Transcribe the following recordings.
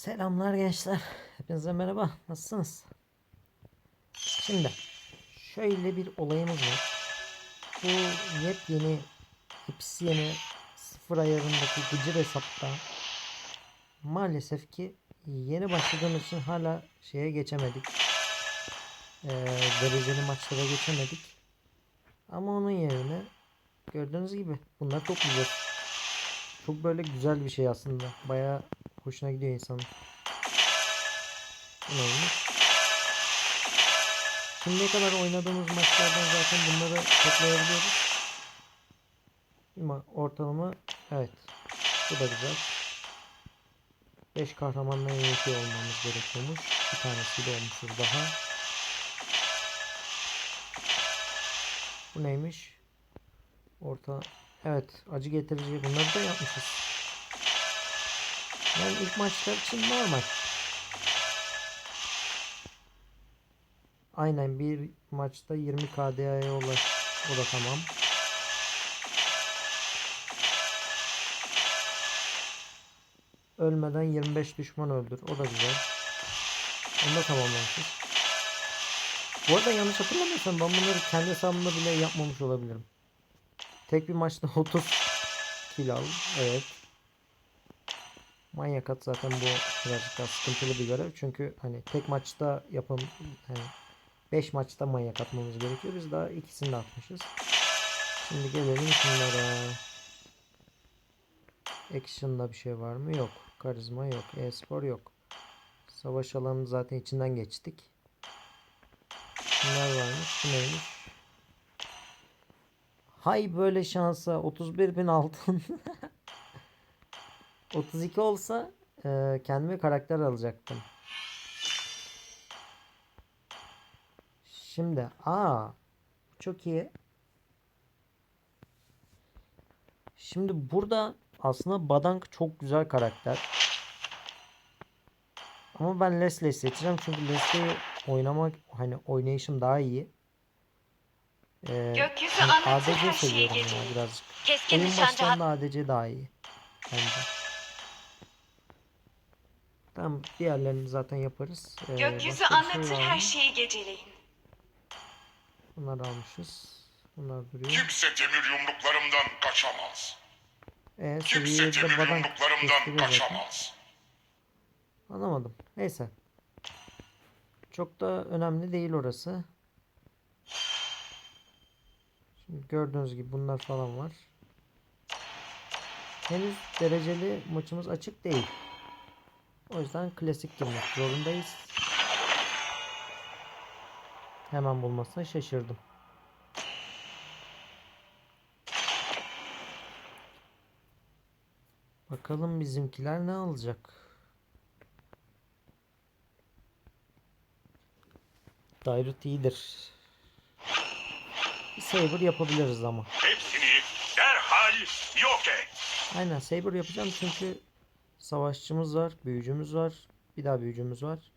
Selamlar gençler. Hepinize merhaba. Nasılsınız? Şimdi şöyle bir olayımız var. Bu yepyeni hepsi yeni sıfır ayarındaki gıcır hesapta maalesef ki yeni başladığımız için hala şeye geçemedik. Ee, dereceli maçlara geçemedik. Ama onun yerine gördüğünüz gibi bunlar çok güzel. Çok böyle güzel bir şey aslında. Bayağı hoşuna gidiyor insanın. Bu neymiş? Şimdiye kadar oynadığımız maçlardan zaten bunları toplayabiliyoruz. Ama ortalama evet. Bu da güzel. 5 kahramanla yönetiyor olmamız gerekiyormuş. Bir tanesiyle olmuşuz daha. Bu neymiş? Orta Evet acı getirici bunları da yapmışız. Yani ilk maçlar için normal. Aynen bir maçta 20 KDA'ya ulaş. O da tamam. Ölmeden 25 düşman öldür. O da güzel. Onu da tamamlamışız. Bu arada yanlış hatırlamıyorsam ben bunları kendi hesabımda bile yapmamış olabilirim. Tek bir maçta 30 kill al. Evet. Manyak at zaten bu birazcık daha sıkıntılı bir görev. Çünkü hani tek maçta yapım hani 5 maçta manyak atmamız gerekiyor. Biz daha ikisini de atmışız. Şimdi gelelim şunlara. Action'da bir şey var mı? Yok. Karizma yok. E-spor yok. Savaş alanı zaten içinden geçtik. Bunlar varmış. Bu neymiş? Hay böyle şansa 31 bin altın. 32 olsa e, kendime karakter alacaktım. Şimdi aa çok iyi. Şimdi burada aslında Badank çok güzel karakter. Ama ben Leslie'yi seçeceğim çünkü Leslie'yi oynamak hani oynayışım daha iyi. Ee, Gökyüzü anlatır ADC her şeyi seviyorum ya birazcık. Keskin Oyun başlarında ADC daha iyi. Bence. Tamam diğerlerini zaten yaparız. Ee, Gökyüzü şey anlatır var her şeyi geceleyin. Bunları almışız. Bunlar duruyor. Kimse demir yumruklarımdan kaçamaz. Ee, Kimse demir yumruklarımdan zaten. kaçamaz. Anlamadım. Neyse. Çok da önemli değil orası. Şimdi gördüğünüz gibi bunlar falan var. Henüz dereceli maçımız açık değil. O yüzden klasik girmek zorundayız. Hemen bulmasına şaşırdım. Bakalım bizimkiler ne alacak? Dairut iyidir. Bir Saber yapabiliriz ama. Hepsini derhal yok et. Aynen Saber yapacağım çünkü savaşçımız var, büyücümüz var, bir daha büyücümüz var.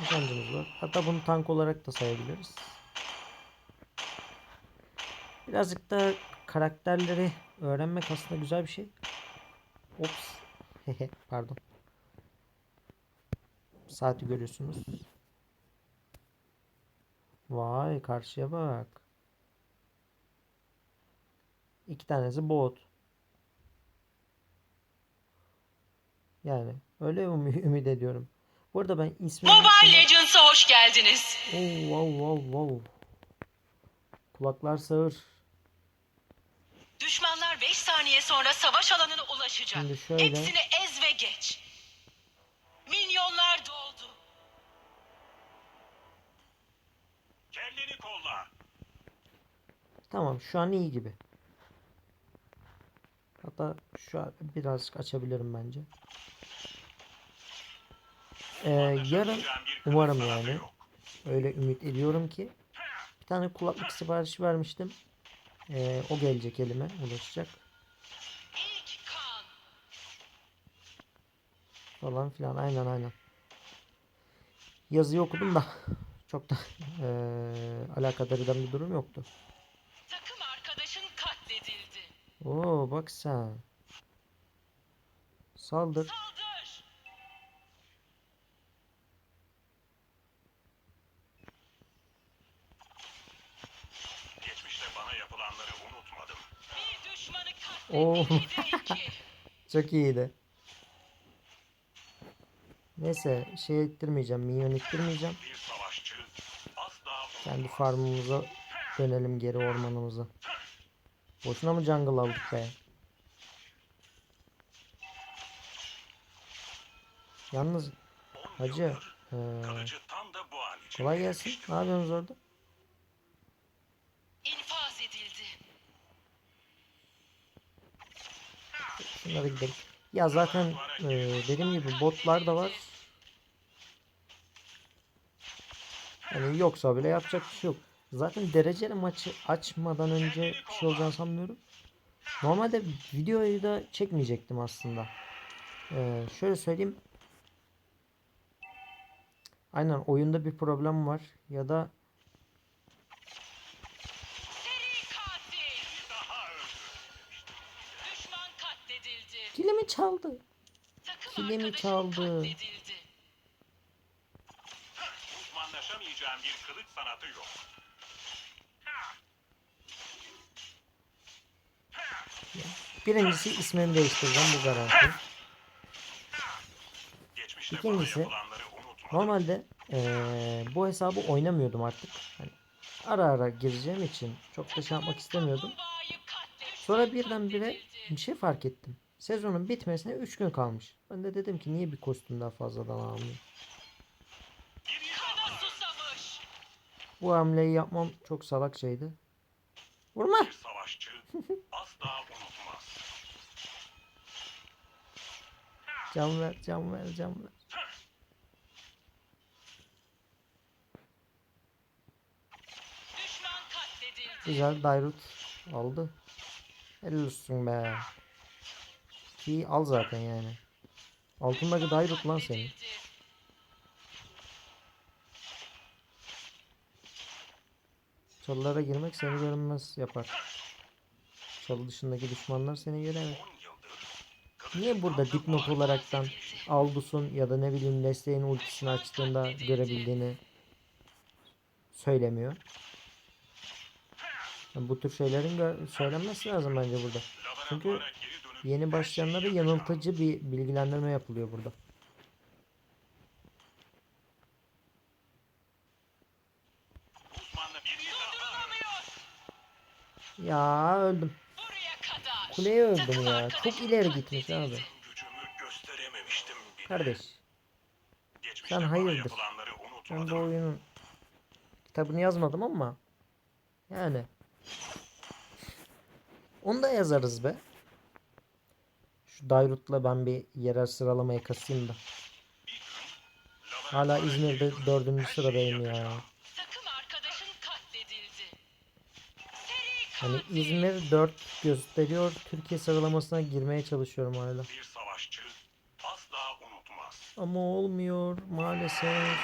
Nişancımız var. Hatta bunu tank olarak da sayabiliriz. Birazcık da karakterleri öğrenmek aslında güzel bir şey. Ops. Pardon. Saati görüyorsunuz. Vay karşıya bak. İki tanesi bot. Yani öyle ümit, ümit ediyorum. Bu arada ben ismini... Mobile Legends'a hoş geldiniz. Oh, wow, wow, wow. Kulaklar sağır. Düşmanlar 5 saniye sonra savaş alanına ulaşacak. Şimdi şöyle. Hepsini ez ve geç. Minyonlar doldu. Kendini kolla. Tamam şu an iyi gibi. Hatta şu an birazcık açabilirim bence. Ee, yarın umarım yani öyle ümit ediyorum ki bir tane kulaklık siparişi vermiştim. Ee, o gelecek elime ulaşacak falan filan aynen aynen. Yazıyı okudum da çok da eee alakadar eden bir durum yoktu. Oo bak sen. Saldır. Geçmişte bana yapılanları unutmadım. Bir düşmanı Oo. Çok iyiydi. Neyse şey ettirmeyeceğim. Minyon ettirmeyeceğim. Kendi farmımıza dönelim geri ormanımıza. Boşuna mı jungle aldık be? Yalnız hacı için. kolay gelsin. Ne yapıyorsunuz orada? İnfaz edildi. Şunlara gidelim. Ya zaten eee, dediğim gibi botlar da var. Yani yoksa bile yapacak bir şey yok. Zaten dereceli maçı açmadan önce bir şey olacağını sanmıyorum. Normalde videoyu da çekmeyecektim aslında. Ee, şöyle söyleyeyim. Aynen oyunda bir problem var ya da kilimi çaldı. Kilimi çaldı. katledildi. Uzmanlaşamayacağım bir kılıç sanatı yok. Birincisi ismimi değiştireceğim bu garanti. İkincisi. Normalde eee, bu hesabı oynamıyordum artık. Hani ara ara gireceğim için çok da şey yapmak istemiyordum. Sonra birdenbire bir şey fark ettim. Sezonun bitmesine 3 gün kalmış. Ben de dedim ki niye bir kostüm daha fazladan almayayım. Bu hamleyi yapmam çok salak şeydi. Vurma. Bir savaşçı asla unutmaz. Can ver, can ver, can ver. Düşman katledildi. Güzel Dairut aldı. Helal olsun be. Ki al zaten yani. Altındaki Dairut lan senin. Çalılara girmek seni görünmez yapar. Çalı dışındaki düşmanlar seni göremez. 10 yıldır Niye burada dipnot olaraktan Aldus'un ya da ne bileyim Leslie'nin ultisini açtığında görebildiğini söylemiyor? Yani bu tür şeylerin söylenmesi lazım bence burada. Çünkü yeni başlayanlara yanıltıcı bir bilgilendirme yapılıyor burada. uzmanla biri daha öldü. Durdurulamıyor. Ya öldüm. Kuleye öldüm ya. Çok ileri gitmiş abi. Kardeş sen hayırdır? ben bu oyunun kitabını yazmadım ama yani onu da yazarız be. Şu Dairut'la ben bir yerel sıralamayı kasayım da. Hala İzmir'de dördüncü şeyi sıradayım ya. Hani. İzmir 4 gösteriyor. Türkiye sıralamasına girmeye çalışıyorum hala. Bir savaşçı asla unutmaz. Ama olmuyor maalesef.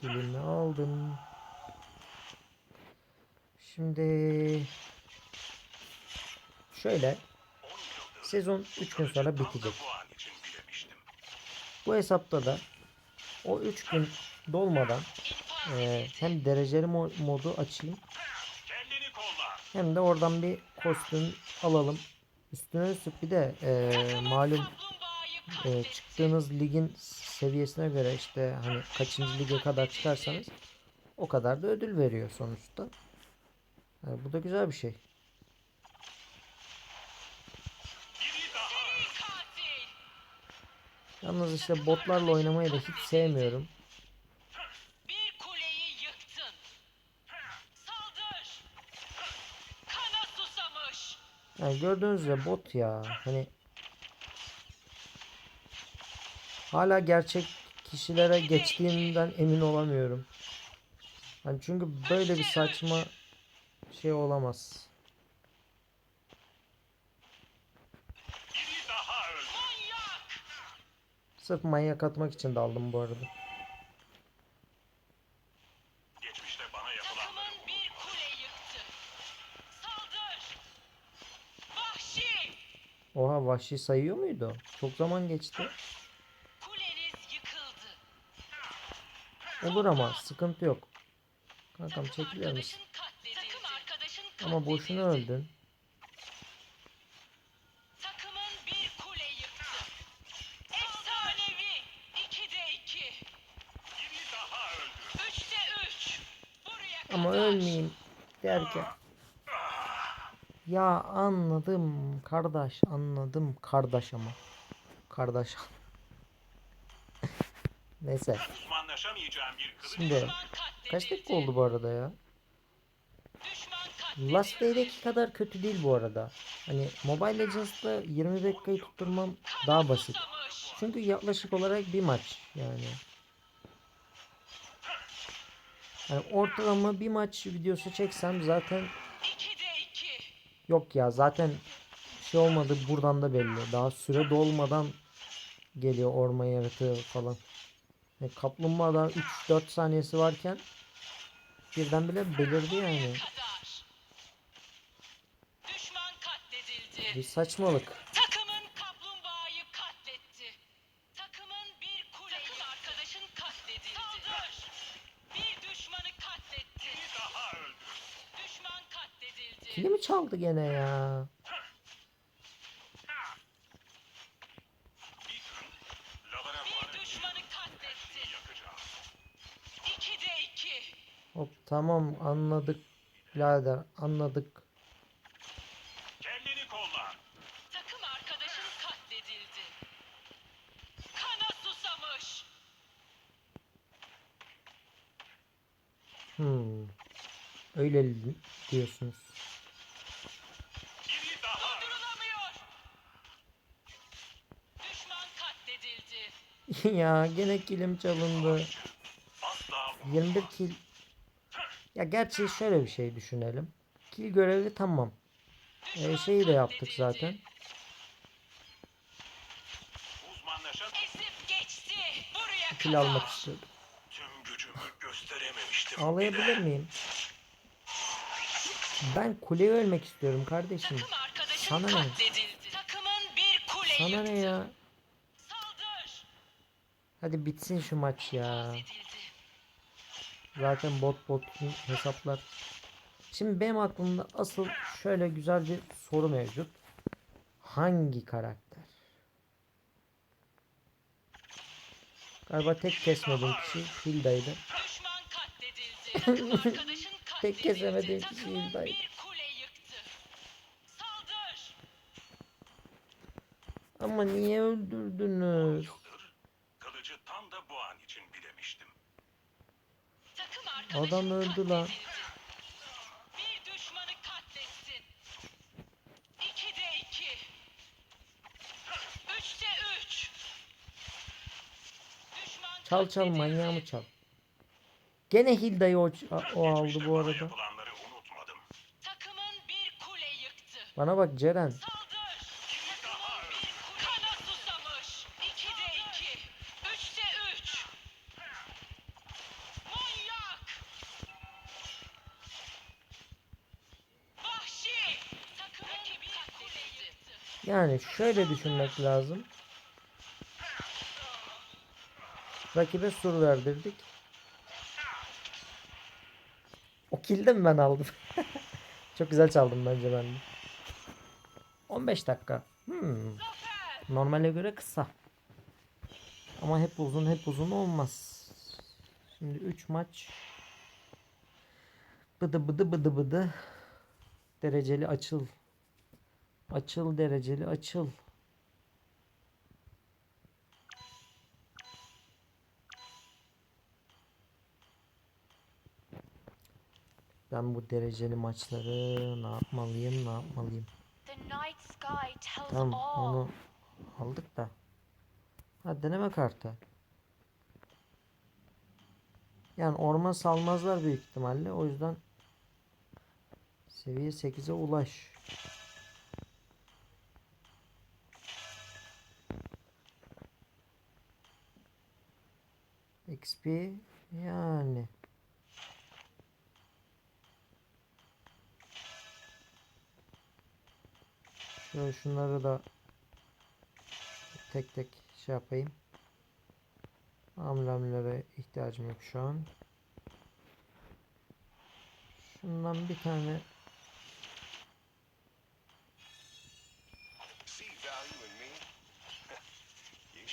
Kilimi aldım. Şimdi şöyle 10 yıldır sezon 3 gün sonra bitecek. bu an için bilemiştim. Bu hesapta da o 3 gün dolmadan e, hem dereceli mo- modu açayım hem de oradan bir kostüm alalım. Üstüne üstlük bir de e, malum e, çıktığınız ligin seviyesine göre işte hani kaçıncı lige kadar çıkarsanız o kadar da ödül veriyor sonuçta. Yani bu da güzel bir şey. Yalnız işte botlarla oynamayı da hiç sevmiyorum. Bir kuleyi yıktın. Saldır. Kana susamış. Yani gördüğünüz üzere bot ya. Hani hala gerçek kişilere geçtiğinden emin olamıyorum. Hani çünkü böyle bir saçma şey olamaz. biri daha öldü. Manyak. Sırf manyak atmak için daldım bu arada. Geçmişte bana yapılanları Takımın bir kule yıktı. Saldır. Vahşi. Oha vahşi sayıyor muydu? Çok zaman geçti. Kuleniz yıkıldı. Olur ama sıkıntı yok. Kankam çekiliyor musun? Ama boşuna katledildi. öldün. Ama ölmeyeyim derken. Ya anladım kardeş anladım kardeş ama. Kardeş. Neyse. Uzmanlaşamayacağım bir kılıç. Şimdi kaç dakika oldu bu arada ya? Last Day'deki kadar kötü değil bu arada. Hani Mobile Legends'da 20 dakikayı tutturmam daha basit. Çünkü yaklaşık olarak bir maç yani. Yani ortalama bir maç videosu çeksem zaten 2'de 2. yok ya zaten şey olmadı buradan da belli. Daha süre dolmadan geliyor orman yaratığı falan. Yani kaplumbağada 3-4 saniyesi varken birden bile belirdi yani. Bir saçmalık. Katledildi. Kilimi çaldı gene ya. Bir gün laboratuvarın Bir düşmanı katletti. yakacağım. 2'de 2. Hop tamam anladık birader anladık. Kendini kolla. Takım arkadaşın katledildi. Kana susamış. Hmm. Öyle diyorsunuz. Biri daha öldü. Durdurulamıyor. Düşman katledildi. ya gene kilim çalındı. Asla 21 kill. Ya gerçi şöyle bir şey düşünelim. Kill görevi tamam. Ee, şeyi de yaptık zaten. kadar. almak istiyordum. Ağlayabilir miyim? Ben kuleye ölmek istiyorum kardeşim. Sana ne? Sana ne ya? Hadi bitsin şu maç ya. Zaten bot bot hesaplar. Şimdi benim aklımda asıl şöyle güzel bir soru mevcut. Hangi karakter? Galiba tek kesmediğim kişi Hilda'ydı. Tek kesemediğim kişi Hilda'ydı. Ama niye öldürdünüz? Yıldır kılıcı tam da bu an için bilemiştim. Takım arkadaşın Adam öldü lan. Bir düşmanı katletsin. 2'de 2. 3'te 3. Düşman Çal çal katledildi. manyağımı çal. Gene Hilda'yı o, o aldı bu arada. Takımın bir kule yıktı. Bana bak Ceren. Şöyle düşünmek lazım. Rakibe sur verdirdik. O kilde mi ben aldım? Çok güzel çaldım bence ben de. 15 dakika. Hmm. Normale göre kısa. Ama hep uzun hep uzun olmaz. Şimdi 3 maç. Bıdı bıdı bıdı bıdı. Dereceli açıl. Açıl dereceli açıl. Ben bu dereceli maçları ne yapmalıyım ne yapmalıyım. Tamam onu aldık da. Ha deneme kartı. Yani orman salmazlar büyük ihtimalle. O yüzden seviye 8'e ulaş. XP yani. Şöyle şunları da tek tek şey yapayım. Amblemlere ihtiyacım yok şu an. Şundan bir tane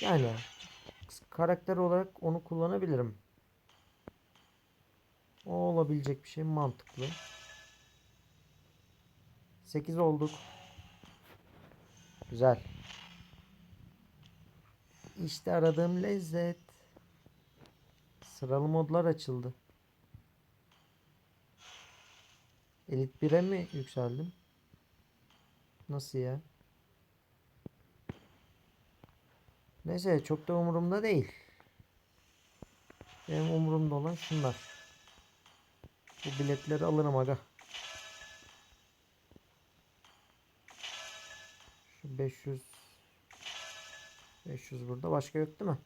yani karakter olarak onu kullanabilirim. O olabilecek bir şey mantıklı. 8 olduk. Güzel. İşte aradığım lezzet. Sıralı modlar açıldı. Elit 1'e mi yükseldim? Nasıl ya? Neyse çok da umurumda değil. Benim umurumda olan şunlar. Bu biletleri alırım aga. Şu 500 500 burada başka yok değil mi?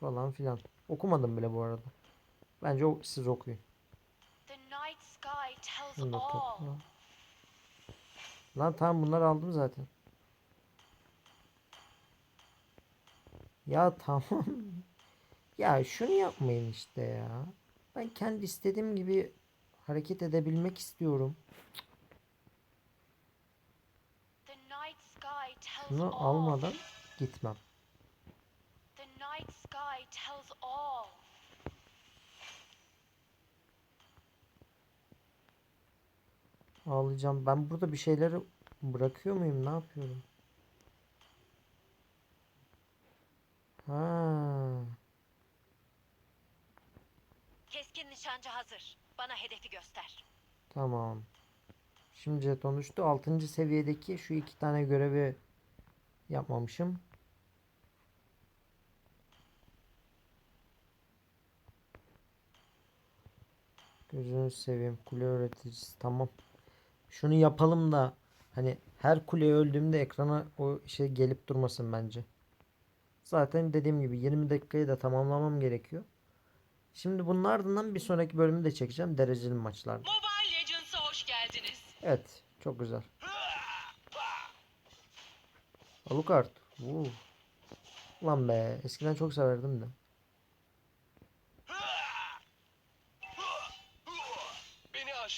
Falan filan. Okumadım bile bu arada. Bence siz okuyun. The night sky tells all. Lan tamam bunları aldım zaten. Ya tamam. Ya şunu yapmayın işte ya. Ben kendi istediğim gibi hareket edebilmek istiyorum. All. almadan gitmem. The night sky tells all. Ağlayacağım. Ben burada bir şeyleri bırakıyor muyum? Ne yapıyorum? Ha. Keskin nişancı hazır. Bana hedefi göster. Tamam. Şimdi jeton düştü. 6. seviyedeki şu iki tane görevi yapmamışım. Gözünü seveyim. Kule öğreticisi. Tamam. Şunu yapalım da hani her kuleye öldüğümde ekrana o şey gelip durmasın bence. Zaten dediğim gibi 20 dakikayı da tamamlamam gerekiyor. Şimdi bunun ardından bir sonraki bölümü de çekeceğim. Dereceli maçlarda. Mobile Legends'a hoş geldiniz. Evet. Çok güzel. Alucard. Vuu. Lan be. Eskiden çok severdim de.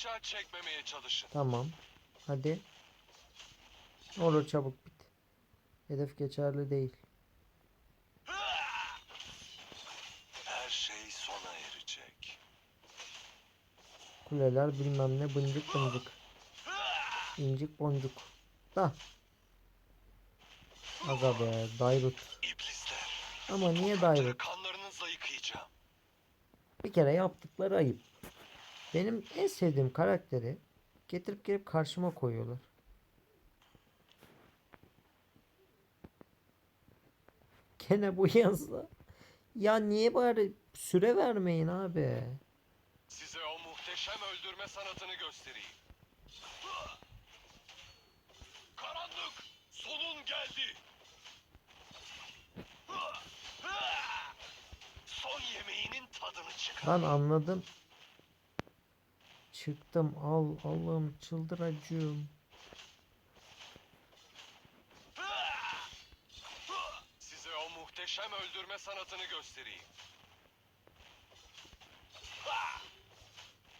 Aşağı çekmemeye çalışın. Tamam. Hadi. Olur çabuk bit. Hedef geçerli değil. Her şey sona erecek. Kuleler bilmem ne bıncık bıncık. İncik boncuk. Da. Aga be. İblisler. Ama niye kanlarınızla yıkayacağım. Bir kere yaptıkları ayıp. Benim en sevdiğim karakteri getirip gelip karşıma koyuyorlar. Gene bu yazda. Ya niye bari süre vermeyin abi? Size o muhteşem öldürme sanatını göstereyim. Karanlık, sonun geldi. Son yemeğinin tadını çıkar. Lan anladım. Çıktım al Allah'ım çıldıracağım. Size o muhteşem öldürme sanatını göstereyim.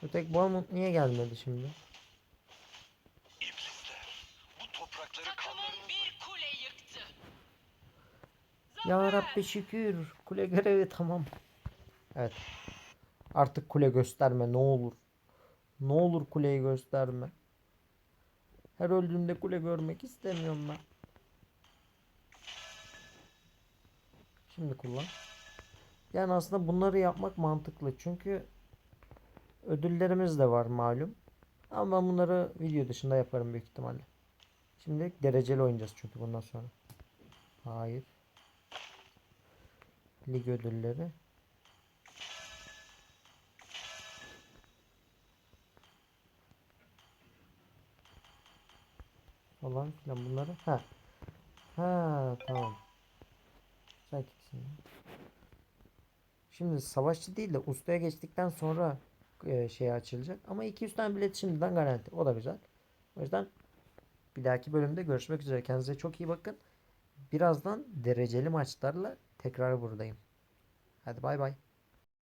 Ötek Bournemouth niye gelmedi şimdi? İblisler, bu toprakları kanlarınızla bir kule yıktı. Ya! Rabbi şükür. Kule görevi tamam. Evet. Artık kule gösterme ne olur. Ne olur kuleyi gösterme. Her öldüğümde kule görmek istemiyorum ben. Şimdi kullan. Yani aslında bunları yapmak mantıklı. Çünkü ödüllerimiz de var malum. Ama ben bunları video dışında yaparım büyük ihtimalle. Şimdi dereceli oynayacağız çünkü bundan sonra. Hayır. Lig ödülleri. Falan filan bunları. Ha. Ha tamam. Sen kimsin? Şimdi savaşçı değil de ustaya geçtikten sonra e, şey açılacak. Ama 200 tane bilet şimdiden garanti. O da güzel. O yüzden Bir dahaki bölümde görüşmek üzere. Kendinize çok iyi bakın. Birazdan dereceli maçlarla tekrar buradayım. Hadi bay bay.